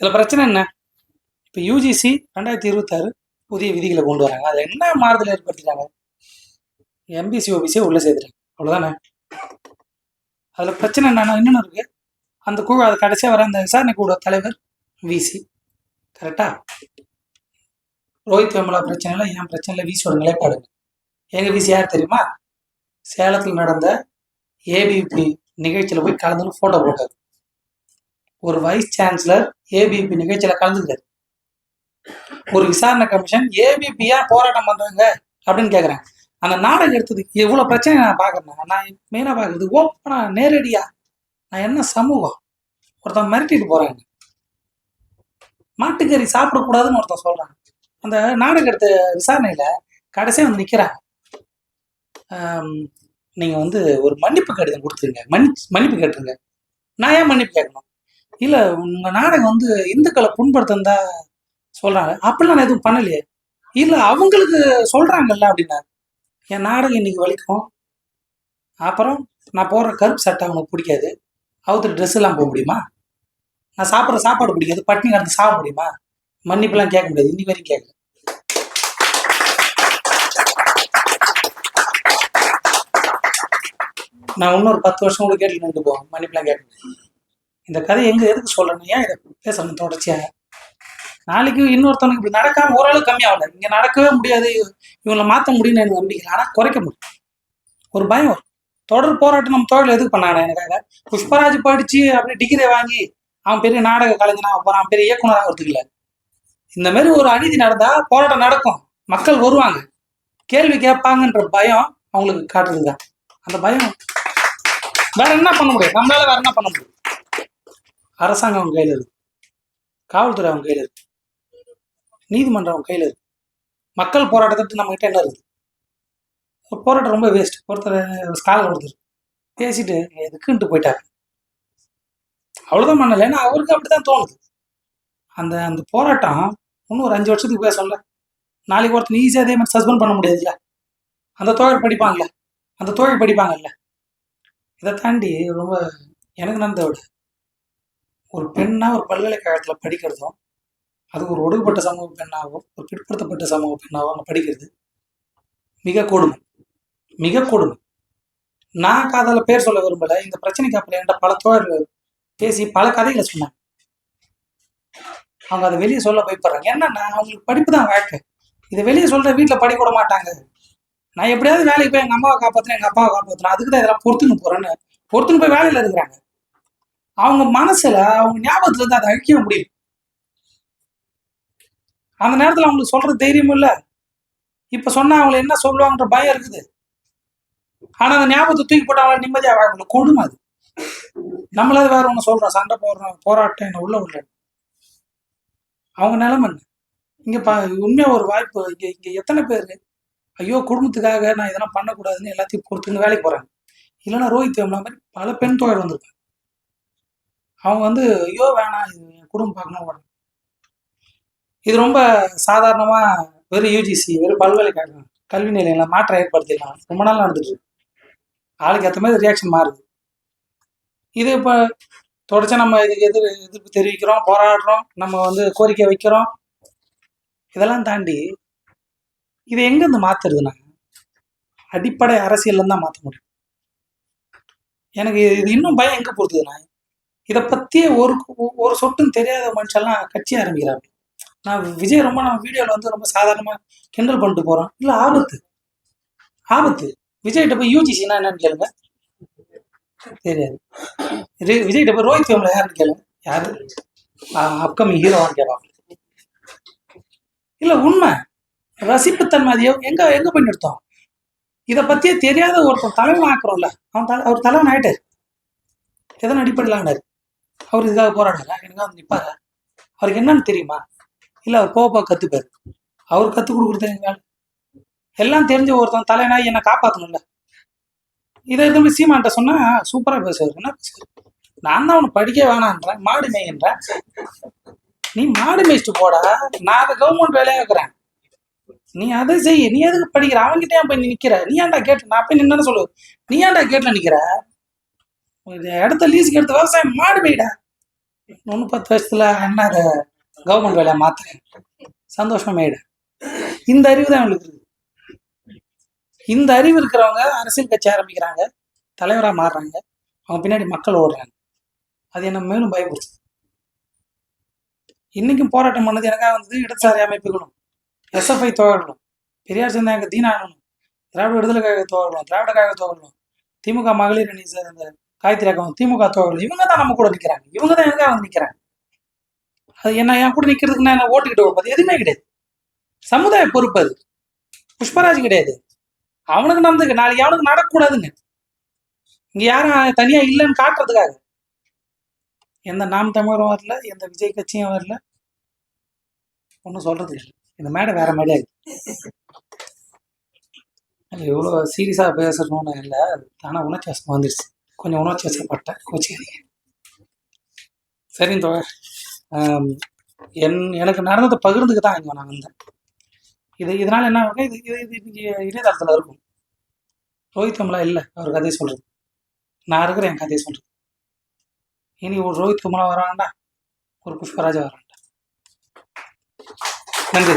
இதில் பிரச்சனை என்ன? இப்போ யூஜிசி ரெண்டாயிரத்தி இருபத்தாறு புதிய விதிகளை கொண்டு வராங்க. அதில் என்ன மாறுதல் ஏற்படுத்திட்டாங்க? எம்பிசி ஓபிசியை உள்ளே சேர்த்துட்டாங்க. அவ்வளோதானே அதில் பிரச்சனை என்னன்னா இன்னொன்று இருக்குது அந்த குழு அது கடைசியாக வர அந்த விசாரணை கூட தலைவர் விசி கரெக்டா ரோஹித் வெமலா பிரச்சனைல என் பிரச்சனையில் விசியோட நிலைப்பாடு எங்கள் விசி யார் தெரியுமா? சேலத்தில் நடந்த ஏபிபி நிகழ்ச்சியில் போய் கலந்துன்னு ஃபோட்டோ போட்டார். ஒரு வைஸ் சான்சலர் ஏபிபி நிகழ்ச்சியில் கலந்துக்கிறார். ஒரு விசாரணை கமிஷன் ஏபிபி ஏன் போராட்டம் பண்றாங்க அப்படின்னு கேட்குறேன் அந்த நாடகம் எடுத்ததுக்கு இவ்வளோ பிரச்சனை நான் பார்க்குறேன் நான் மெயினாக பார்க்குறது ஓப்பனா நேரடியா. நான் என்ன சமூகம்? ஒருத்தன் மிரட்டிட்டு போறாங்க. மாட்டுக்கறி சாப்பிடக்கூடாதுன்னு ஒருத்தன் சொல்கிறாங்க அந்த நாடகம் எடுத்த விசாரணையில் கடைசியாக வந்து நிற்கிறாங்க நீங்கள் வந்து ஒரு மன்னிப்பு கடிதம் கொடுத்துருங்க. மன்னி மன்னிப்பு கேட்டுருங்க. நான் ஏன் மன்னிப்பு கேட்கணும்? இல்லை உங்கள் நாடகம் வந்து இந்துக்களை புண்படுத்தந்தா சொல்கிறாங்க அப்படிலாம் நான் எதுவும் பண்ணலையே. இல்லை அவங்களுக்கு சொல்கிறாங்கல்ல அப்படின்னா என் நாடகம் இன்னைக்கு வலிக்கும். அப்புறம் நான் போடுற கருப்பு சட்டை அவனுக்கு பிடிக்காது. அவுத்து ட்ரெஸ் எல்லாம் போக முடியுமா? நான் சாப்பிட்ற சாப்பாடு பிடிக்காது. பட்டினி கடந்து சாப்பிட முடியுமா? மன்னிப்புலாம் கேட்க முடியாது. இன்னி வரைக்கும் கேட்கல. நான் இன்னொரு பத்து வருஷம் கூட கேட்டு நின்று போவேன். மன்னிப்பெலாம் கேட்டேன் இந்த கதை எங்க எதுக்கு சொல்லணும் ஏன் இதை பேசணும் தொடர்ச்சியாக நாளைக்கு இன்னொருத்தவனுக்கு இப்படி நடக்காம ஓரளவு கம்மியாகல இங்க நடக்கவே முடியாது. இவங்களை மாற்ற முடியும்னு எனக்கு நம்பிக்கை ஆனால் ஆனா குறைக்க முடியும். ஒரு பயம் வரும். தொடர் போராட்டம் நம்ம தொழில் எதுக்கு பண்ணாங்க எனக்காக? புஷ்பராஜ் படிச்சு அப்படி டிகிரி வாங்கி அவன் பெரிய நாடக கலைஞனா போறான். பெரிய இயக்குனராக வரதுக்கு இந்த மாதிரி ஒரு அநீதி நடந்தா போராட்டம் நடக்கும். மக்கள் வருவாங்க. கேள்வி கேட்பாங்கன்ற பயம் அவங்களுக்கு காட்டுறதுதான். அந்த பயம் வேற என்ன பண்ண முடியும்? நம்மளால வேற என்ன பண்ண முடியும்? அரசாங்கம் அவங்க கையில இருக்கு. காவல்துறை அவங்க கையில இருக்கு. நீதிமன்றம் அவங்க கையில இருக்கு. மக்கள் போராட்டத்துக்கு நம்ம கிட்ட என்ன இருக்கு? ஒரு போராட்டம் ரொம்ப வேஸ்ட் ஒருத்தர் ஸ்காலர் ஒருத்தர் பேசிட்டு எதுக்குன்ட்டு போயிட்டாரு. அவ்வளவுதான் பண்ணல ஏன்னா அவருக்கு அப்படிதான் தோணுது. அந்த அந்த போராட்டம் இன்னும் ஒரு அஞ்சு வருஷத்துக்கு பேசல நாளைக்கு ஒருத்தர் ஈஸியாக அதே மாதிரி சஸ்பெண்ட் பண்ண முடியாதுல்ல? அந்த தோழர் படிப்பாங்கல்ல அந்த தோழர் படிப்பாங்கல்ல? இதை தாண்டி ரொம்ப எனக்கு நடந்த விட ஒரு பெண்ணாக ஒரு பல்கலைக்கழகத்தில் படிக்கிறதும் அது ஒரு ஒடுக்கப்பட்ட சமூக பெண்ணாகவோ ஒரு பிற்படுத்தப்பட்ட சமூக பெண்ணாகவோ அவங்க படிக்கிறது மிக கொடுமை. மிக கொடுமை. நான் காதால பேர் சொல்ல விரும்பலை. இந்த பிரச்சனைக்கு அப்புறம் என்கிட்ட பல தோழர்கள் பேசி பல கதைகளை சொன்னாங்க. அவங்க அதை வெளியே சொல்ல பயப்படுறாங்க. என்னன்னா அவங்களுக்கு படிப்பு தான் வாழ்க்கை. இதை வெளியே சொல்கிற வீட்டில் படிக்க விட மாட்டாங்க. நான் எப்படியாவது வேலைக்கு போய் எங்க அம்மாவை காப்பாற்றுறேன் எங்க அப்பாவை காப்பாற்றுறேன் அதுக்கு தான் இதெல்லாம் பொறுத்துன்னு போறேன்னு. பொறுத்துன்னு போய் வேலையில இருக்கிறாங்க. அவங்க மனசுல அவங்க ஞாபகத்துல இருந்து அதை அழிக்க முடியும். அந்த நேரத்துல அவங்களுக்கு சொல்ற தைரியமும் இல்ல. இப்ப சொன்னா அவங்களை என்ன சொல்லுவாங்கன்ற பயம் இருக்குது. ஆனா அந்த ஞாபகத்தை தூக்கி போட்டு அவங்கள நிம்மதியா வாழ கொடுமை அது. நம்மளாவது வேற ஒண்ணு சொல்றோம். சண்டை போடுறோம் போராட்டம் என்ன உள்ள உள்ள. அவங்க நிலைமை என்ன? இங்க உண்மையாக உண்மையா ஒரு வாய்ப்பு. இங்க இங்க எத்தனை பேர் ஐயோ குடும்பத்துக்காக நான் இதெல்லாம் பண்ணக்கூடாதுன்னு எல்லாத்தையும் பொறுத்துன்னு வேலைக்கு போகிறாங்க இல்லைன்னா ரோஹித் வேம்லா மாதிரி பல பெண் தோழர் வந்திருக்காங்க. அவங்க வந்து ஐயோ வேணாம் இது என் குடும்பம் பார்க்கணும் உடனே. இது ரொம்ப சாதாரணமாக வெறும் யூஜிசி வெறும் பல்கலைக்கழகம் கல்வி நிலையில மாற்றம் ஏற்படுத்திடலாம். ரொம்ப நாள் நடந்துட்டு ஆளுக்கு ஏற்ற மாதிரி ரியாக்ஷன் மாறுது. இது இப்போ தொடர்ச்சி நம்ம இதுக்கு எதிர் எதிர்ப்பு தெரிவிக்கிறோம் போராடுறோம் நம்ம வந்து கோரிக்கை வைக்கிறோம். இதெல்லாம் தாண்டி இதை எங்கேருந்து மாத்துறதுன்னா அடிப்படை அரசியல்ல தான் மாற்ற முடியும். எனக்கு இது இன்னும் பயம் எங்க பொறுத்ததுன்னா இதை பத்தியே ஒரு ஒரு சொட்டும் தெரியாத மனுஷெல்லாம் கட்சி ஆரம்பிக்கிறாங்க. நான் விஜய் ரொம்ப நம்ம வீடியோவில் வந்து ரொம்ப சாதாரணமா கிண்டல் பண்ணிட்டு போறோம். இல்ல ஆபத்து. ஆபத்து. விஜய்கிட்ட போய் யூஜிசினா என்னன்னு கேளுங்க. தெரியாது. விஜய்கிட்ட போய் ரோஹித் ஃபேமில் யாருன்னு கேளுங்க. யாரு? அப்கமிங் ஹீரோவான்னு கேட்பாங்க இல்ல உண்மை. ரசிப்புத்தன்மை அது எங்க எங்க போய் நிறுத்தம்? இதை பத்தியே தெரியாத ஒருத்தன் தலைவன் ஆக்குறோம்ல. அவன் தலை அவர் தலைவன் ஆயிட்டாரு. எதன் அடிப்படையிலானாரு அவர் இதுக்காக போராடுறா எனக்கு வந்து நிற்பாரு அவருக்கு என்னன்னு தெரியுமா? இல்லை அவர் போக கத்துப்பாரு. அவர் கத்து கொடுக்குறது எல்லாம் தெரிஞ்ச ஒருத்தன் தலைவனாய் என்னை காப்பாத்தணும்ல. இதை எதுவுமே சீமான்ட்ட சொன்னா சூப்பரா பேசுவார். என்ன பேசுவார்? நான் தான் அவனை படிக்க வேணான்றேன் மாடு மேய்ன்றேன் நீ மாடு மேய்ச்சிட்டு போடா. நான் அதை கவர்மெண்ட் வேலையாக இருக்கிறேன். நீ அதை செய் நீ எதுக்கு படிக்கிற? அவன்கிட்ட ஏன் போய் நீ நிக்கிற? நீ ஏன்டா கேட்டு நான் போய் நின்னு சொல்லு. நீ ஏன்டா கேட்ல நிக்கிற? இடத்த லீஸுக்கு எடுத்து விவசாயம் மாடு போயிடா ஒன்று பத்து வருஷத்துல என்ன அதை கவர்மெண்ட் வேலையை மாத்துறேன். சந்தோஷமா மேய்டு இந்த அறிவு தான் அவங்களுக்கு இருக்கு இந்த அறிவு இருக்கிறவங்க அரசியல் கட்சி ஆரம்பிக்கிறாங்க தலைவரா மாறுறாங்க. அவங்க பின்னாடி மக்கள் ஓடுறாங்க. அது என்ன மேலும் பயப்படுச்சு இன்னைக்கும் போராட்டம் பண்ணது எனக்காக வந்தது இடதுசாரி அமைப்புகளும். எஸ்எஃப்ஐ தோழர்களும் பெரியார் சிந்தாங்க தீனானும் திராவிட விடுதலை கழக தோழர்களும் திராவிட கழக தோழர்களும் திமுக மகளிர் அணி சேர்ந்த காயத்ரி அக்கம் திமுக தோழர்கள் இவங்க தான் நம்ம கூட நிற்கிறாங்க இவங்க தான் எனக்காக வந்து நிற்கிறாங்க அது என்ன என் கூட நிற்கிறதுக்கு நான் என்ன ஓட்டுக்கிட்டு போகுது எதுவுமே கிடையாது. சமுதாய பொறுப்பு அது. புஷ்பராஜ் கிடையாது. அவனுக்கு நடந்துக்கு நாளைக்கு அவனுக்கு நடக்கக்கூடாதுங்க இங்க யாரும் தனியா இல்லைன்னு காட்டுறதுக்காக. எந்த நாம் தமிழரும் வரல எந்த விஜய் கட்சியும் வரல. ஒன்றும் சொல்றது இல்லை இந்த மேடை வேற மேடையா இருக்கு எவ்வளோ சீரியஸாக பேசணும்னு இல்லை. தானே உணர்ச்சி வந்துருச்சு. கொஞ்சம் உணர்ச்சி வசப்பட்டேன் கோச்சிக்காதீங்க. சரிங்க தோழர். என் எனக்கு நடந்ததை பகிர்ந்துக்கு தான் இங்கே நான் வந்தேன். இது இதனால என்ன இது இது இது இங்கே இணையதளத்தில் இருக்கும். ரோஹித் கமலா இல்லை. அவர் கதையை சொல்றது. நான் இருக்கிறேன் என் கதையை சொல்றது. இனி ஒரு ரோஹித் கமலா வரான்டா ஒரு புஷ்பராஜா வரான். நன்றி